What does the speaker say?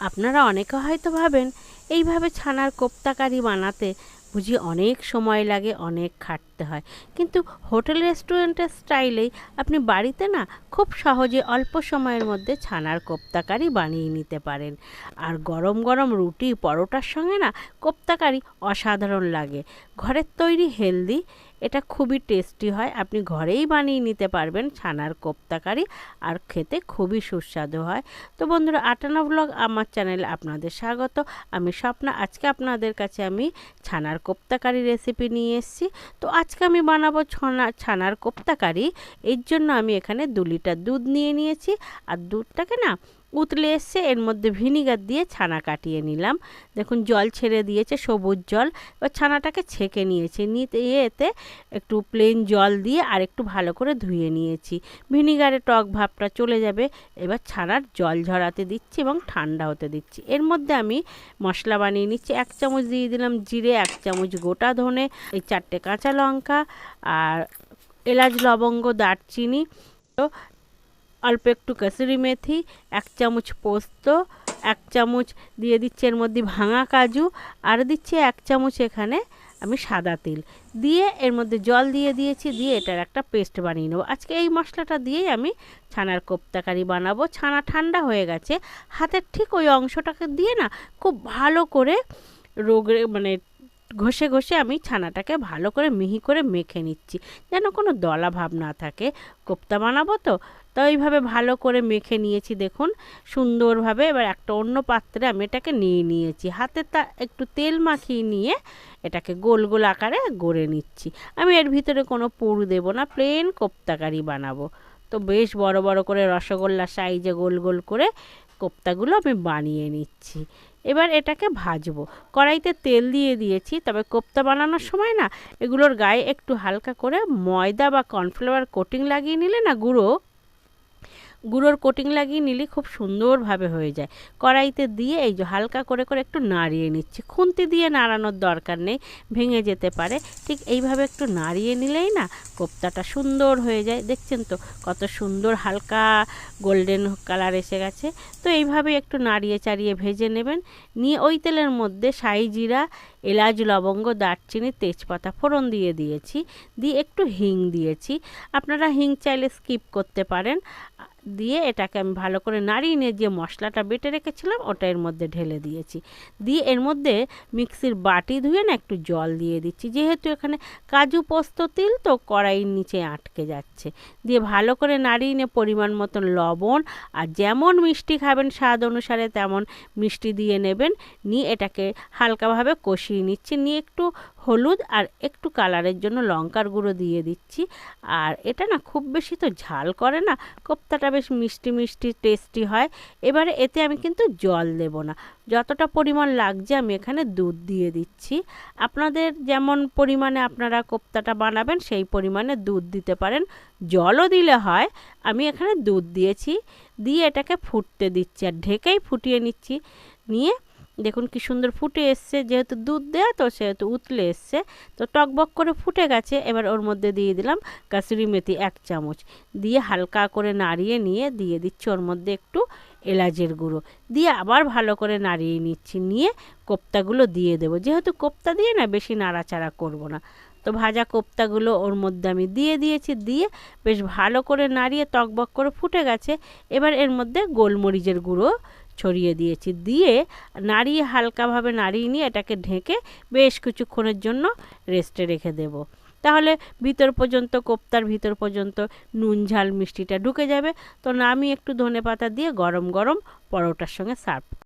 আপনারা অনেকে হয়তো ভাবেন এইভাবে ছানার কোপ্তাকারি বানাতে বুঝি অনেক সময় লাগে অনেক খাটতে। হয়। কিন্তু হোটেল রেস্টুরেন্টের স্টাইলেই আপনি বাড়িতে না খুব সহজে অল্প সময়ের মধ্যে ছানার কোপ্তাকারি বানিয়ে নিতে পারেন। আর গরম গরম রুটি, পরোটার সঙ্গে না কোপ্তাকারি অসাধারণ লাগে। ঘরের তৈরি হেলদি, এটা খুবই টেস্টি হয়। আপনি ঘরেই বানিয়ে নিতে পারবেন ছানার কোপ্তাকারি আর খেতে খুবই সুস্বাদু হয়। তো বন্ধুরা, আটানা ব্লগ আমার চ্যানেলে আপনাদের স্বাগত। আমি স্বপ্না, আজকে আপনাদের কাছে আমি ছানার কোপ্তাকারি রেসিপি নিয়ে এসেছি। তো আজকে আমি বানাবো ছানা, ছানার কোপ্তাকারি। এর জন্য আমি এখানে দু লিটার দুধ নিয়ে নিয়েছি। আর দুধটাকে না উতলে এসছে এর মধ্যে ভিনিগার দিয়ে ছানা কাটিয়ে নিলাম। দেখুন, জল ছেড়ে দিয়েছে, সবুজ জল। এবার ছানাটাকে ছেঁকে নিয়েছি। নিয়ে এতে একটু প্লেন জল দিয়ে আর একটু ভালো করে ধুয়ে নিয়েছি। ভিনিগারে টক ভাবটা চলে যাবে। এবার ছানার জল ঝরাতে দিচ্ছি এবং ঠান্ডা হতে দিচ্ছি। এর মধ্যে আমি মশলা বানিয়ে নিচ্ছি। এক চামচ দিয়ে দিলাম জিরে, এক চামচ গোটা ধনে, এই চারটে কাঁচা লঙ্কা আর এলাচ, লবঙ্গ, দারচিনি। অল্প একটু কাসুরি মেথি, এক চামচ পোস্ত, এক চামচ দিয়ে দিচ্ছি এর মধ্যে ভাঙা কাজু, আর দিচ্ছি এক চামচ এখানে আমি সাদা তিল। দিয়ে এর মধ্যে জল দিয়ে দিয়েছি, দিয়ে এটার একটা পেস্ট বানিয়ে নেব। আজকে এই মশলাটা দিয়েই আমি ছানার কোপ্তাকারি বানাবো। ছানা ঠান্ডা হয়ে গেছে। হাতের ঠিক ওই অংশটাকে দিয়ে না খুব ভালো করে রোগে মানে ঘষে ঘষে আমি ছানাটাকে ভালো করে মিহি করে মেখে নিচ্ছি। যেন কোনো দলা ভাব না থাকে। কোপ্তা বানাবো তো তো এইভাবে ভালো করে মেখে নিয়েছি, দেখুন। সুন্দরভাবে এবার একটা অন্য পাত্রে আমি এটাকে নিয়ে নিয়েছি। হাতে তা একটু তেল মাখিয়ে নিয়ে এটাকে গোল গোল আকারে গড়ে নিচ্ছি। আমি এর ভিতরে কোনো পুর দেব না প্লেন কোপ্তাকারি বানাবো। তো বেশ বড় বড় করে রসগোল্লা সাইজে গোল গোল করে কোপ্তাগুলো আমি বানিয়ে নিচ্ছি। এবার এটাকে ভাজবো। কড়াইতে তেল দিয়ে দিয়েছি, তবে কোপ্তা বানানোর সময় না এগুলোর গায়ে একটু হালকা করে ময়দা বা কর্নফ্লাওয়ার কোটিং লাগিয়ে নিলে না গুঁড়ো গুঁড়োর কোটিং লাগিয়ে নিলে খুব সুন্দরভাবে হয়ে যায়। কড়াইতে দিয়ে এই যে হালকা করে করে একটু নাড়িয়ে নিচ্ছি। খুন্তি দিয়ে নাড়ানোর দরকার নেই, ভেঙে যেতে পারে। ঠিক এইভাবে একটু নাড়িয়ে নিলেই না কোপ্তাটা সুন্দর হয়ে যায়। দেখছেন তো কত সুন্দর হালকা গোল্ডেন কালার এসে গেছে। তো এইভাবে একটু নাড়িয়ে চাড়িয়ে ভেজে নেবেন। নিয়ে ওই তেলের মধ্যে সাই জিরা, এলাচ, লবঙ্গ, দারচিনি, তেজপাতা ফোড়ন দিয়ে দিয়েছি। দিয়ে একটু হিং দিয়েছি। আপনারা হিং চাইলে স্কিপ করতে পারেন। দিয়ে এটাকে আমি ভালো করে নাড়িয়ে নিয়ে যে মশলাটা বেটে রেখেছিলাম, ওটা এর মধ্যে ঢেলে দিয়েছি। দিয়ে এর মধ্যে মিক্সির বাটি ধুয়ে না একটু জল দিয়ে দিচ্ছি। যেহেতু এখানে কাজু পোস্ত তিল, তো কড়াইয়ের নিচে আটকে যাচ্ছে। দিয়ে ভালো করে নাড়িয়ে নিয়ে পরিমাণ মতন লবণ আর যেমন মিষ্টি খাবেন স্বাদ অনুসারে তেমন মিষ্টি দিয়ে নেবেন। নিয়ে এটাকে হালকাভাবে কষিয়ে নিচ্ছি। নিয়ে একটু হলুদ আর একটু কালারের জন্য লঙ্কার গুঁড়ো দিয়ে দিচ্ছি। আর এটা না খুব বেশি তো ঝাল করে না, কোপ্তাটা বেশ মিষ্টি মিষ্টি টেস্টি হয়। এবারে এতে আমি কিন্তু জল দেব না। যতটা পরিমাণ লাগছে আমি এখানে দুধ দিয়ে দিচ্ছি। আপনাদের যেমন পরিমাণে আপনারা কোপ্তাটা বানাবেন, সেই পরিমাণে দুধ দিতে পারেন। জলও দিলে হয়, আমি এখানে দুধ দিয়েছি। দিয়ে এটাকে ফুটতে দিচ্ছি আর ঢেকেই ফুটিয়ে নিচ্ছি। নিয়ে দেখুন কি সুন্দর ফুটে এসছে, যেহেতু দুধ দেয়া তো সেহেতু উতলে এসছে। তো টকবক করে ফুটে গেছে, এবার ওর মধ্যে দিয়ে দিলাম কাসুরি মেথি এক চামচ। দিয়ে হালকা করে নাড়িয়ে নিয়ে দিয়ে দিচ্ছি ওর মধ্যে একটু এলাচের গুঁড়ো। দিয়ে আবার ভালো করে নাড়িয়ে নিচ্ছি, নিয়ে কোপ্তাগুলো দিয়ে দেবো। যেহেতু কোপ্তা দিয়ে না, বেশি নাড়াচাড়া করব না। তো ভাজা কোপ্তাগুলো ওর মধ্যে আমি দিয়ে দিয়েছি, দিয়ে বেশ ভালো করে নাড়িয়ে টকবক করে ফুটে গেছে। এবার এর মধ্যে গোলমরিচের গুঁড়ো ছড়িয়ে দিয়েছি। দিয়ে নাড়িয়ে হালকাভাবে নাড়িয়ে নিয়ে এটাকে ঢেকে বেশ কিছুক্ষণের জন্য রেস্টে রেখে দেব। তাহলে ভিতর পর্যন্ত, কোপ্তার ভিতর পর্যন্ত নুন, ঝাল, মিষ্টিটা ঢুকে যাবে। তো না আমি একটু ধনে পাতা দিয়ে গরম গরম পরোটার সঙ্গে সার্ভ